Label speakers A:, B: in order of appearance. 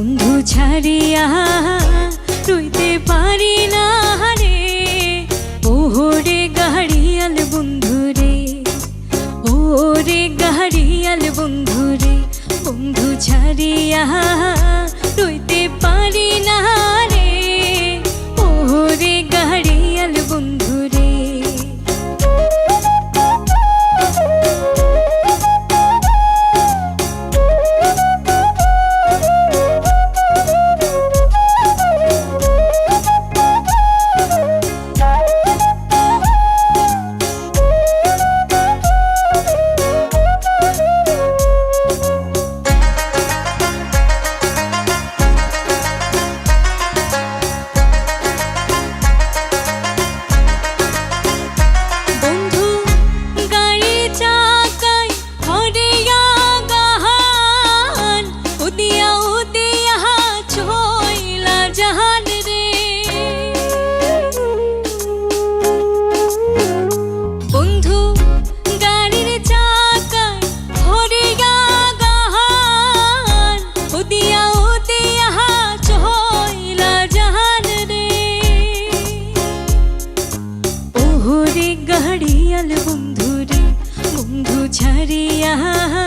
A: বন্ধু ছাড়িয়া রইতে পারি না রে। ওহরে গাড়িয়াল বন্ধু রে ওরে গাড়িয়াল বন্ধু রে, বন্ধু ছাড়িয়া রইতে পারি না uh-huh.